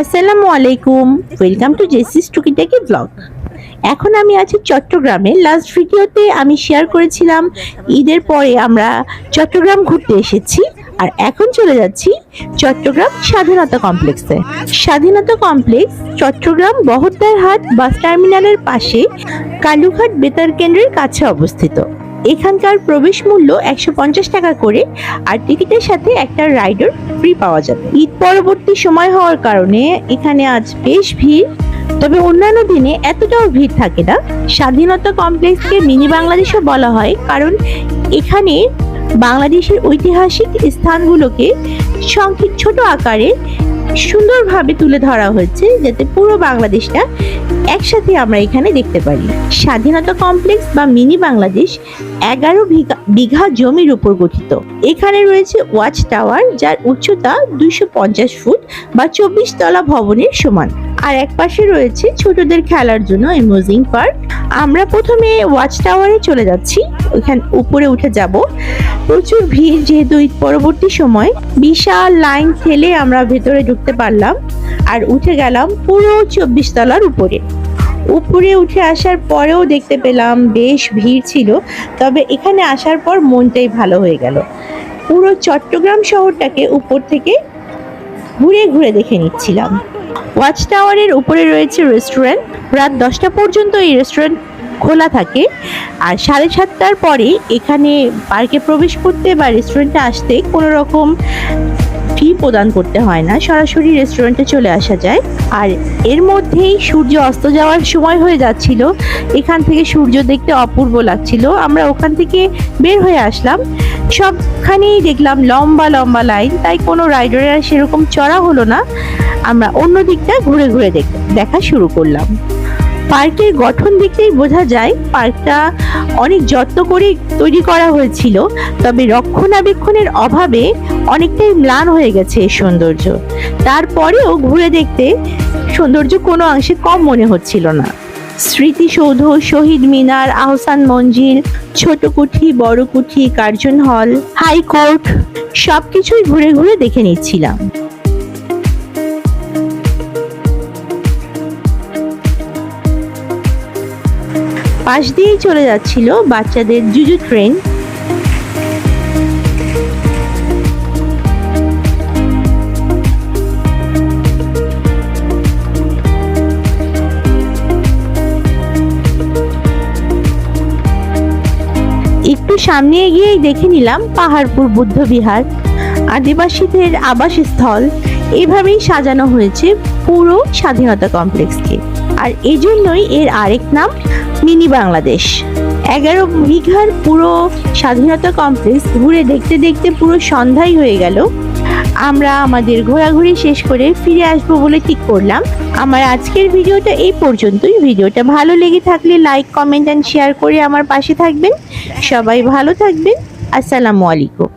আসসালামু আলাইকুম। Welcome to জেসিস টুকিটাকি ব্লগ এখন আমি আছি চট্টগ্রামে। লাস্ট ভিডিওতে আমি শেয়ার করেছিলাম, ঈদের পরে আমরা চট্টগ্রাম ঘুরতে এসেছি আর এখন চলে যাচ্ছি চট্টগ্রাম স্বাধীনতা কমপ্লেক্সে স্বাধীনতা কমপ্লেক্স চট্টগ্রাম বহদ্দার হাট বাস টার্মিনালের পাশে কালুঘাট বেতার কেন্দ্রের কাছে অবস্থিত। এখানকার প্রবেশ মূল্য একশো পঞ্চাশ টাকা করে, আর টিকিটের সাথে একটা রাইডার ফ্রি পাওয়া যাবে। ঈদ পরবর্তী সময় হওয়ার কারণে এখানে আজ বেশ ভিড়। তবে অন্যান্য দিনে এতটাও ভিড় থাকে না। স্বাধীনতা কমপ্লেক্সকে মিনি বাংলাদেশও বলা হয়, কারণ এখানে বাংলাদেশের ঐতিহাসিক স্থানগুলোকে সংক্ষিপ্ত ছোট আকারে সুন্দরভাবে তুলে ধরা হয়েছে যাতে পুরো বাংলাদেশটা একসাথে আমরা এখানে দেখতে পারি। স্বাধীনতা কমপ্লেক্স বা মিনি বাংলাদেশ এগারো বিঘা জমির উপর গঠিত। এখানে রয়েছে ওয়াচ টাওয়ার যার উচ্চতা দুইশো পঞ্চাশ ফুট বা চব্বিশ তলা ভবনের সমান। আর এক পাশে রয়েছে ছোটদের খেলার জন্য অ্যামিউজিং পার্ক আমরা প্রথমে ওয়াচ টাওয়ারে চলে যাচ্ছি। ওইখান উপরে উঠে যাব। প্রচুর ভিড় যেহেতু পরবর্তী সময়। বিশাল লাইন ঠেলে আমরা ভেতরে ঢুকতে পারলাম আর উঠে গেলাম পুরো চব্বিশ তলার উপরে। উপরে উঠে আসার পরেও দেখতে পেলাম বেশ ভিড় ছিল, তবে এখানে আসার পর মনটাই ভালো হয়ে গেল। পুরো চট্টগ্রাম শহরটাকে উপর থেকে ঘুরে ঘুরে দেখে নিচ্ছিলাম। ওয়াচ টাওয়ারের উপরে রয়েছে রেস্টুরেন্ট রাত দশটা পর্যন্ত এই রেস্টুরেন্ট খোলা থাকে। আর সাড়ে সাতটার পরে এখানে পার্কে প্রবেশ করতে বা রেস্টুরেন্টে আসতে কোনো রকম ফি প্রদান করতে হয় না। সরাসরি রেস্টুরেন্টে চলে আসা যায়। আর এর মধ্যেই সূর্য অস্ত যাওয়ার সময় হয়ে যাচ্ছিল। এখান থেকে সূর্য দেখতে অপূর্ব লাগছিল। আমরা ওখান থেকে বের হয়ে আসলাম। সবখানেই দেখলাম লম্বা লম্বা লাইন তাই কোনো রাইডারের সেরকম চড়া হলো না। আমরা অন্য দিকটা ঘুরে ঘুরে দেখ- শুরু করলাম। পার্কের গঠন দেখলেই বোঝা যায় পার্কটা অনেক যত্ন করে তৈরি করা হয়েছিল, তবে রক্ষণাবেক্ষণের অভাবে অনেকটাই ম্লান হয়ে গেছে এই সৌন্দর্য। তারপরেও ঘুরে দেখতে সৌন্দর্য কোনো অংশে কম মনে হচ্ছিল না। স্মৃতিসৌধ, শহীদ মিনার, আহসান মঞ্জিল, ছোট কুঠি, বড় কুঠি, কার্জন হল, হাইকোর্ট, সবকিছুই ঘুরে ঘুরে দেখে নিচ্ছিলাম। পাশ দিয়েই চলে যাচ্ছিল বাচ্চাদের জুজু ট্রেন। একটু সামনে এগিয়েই দেখে নিলাম পাহাড়পুর বুদ্ধ বিহার আদিবাসীদের আবাসস্থল। এভাবেই সাজানো হয়েছে পুরো স্বাধীনতা কমপ্লেক্সকে। আর এই জন্যই এর আরেক নাম মিনি বাংলাদেশ। এগারো বিঘার পুরো স্বাধীনতা কমপ্লেক্স ঘুরে দেখতে দেখতে পুরো সন্ধ্যাই হয়ে গেল। আমরা আমাদের ঘোরাঘুরি শেষ করে ফিরে আসব বলে ঠিক করলাম। আমার আজকের ভিডিওটা এই পর্যন্তই। ভিডিওটা ভালো লেগে থাকলে লাইক কমেন্ট অ্যান্ড শেয়ার করে আমার পাশে থাকবেন। সবাই ভালো থাকবেন। আসসালামু আলাইকুম।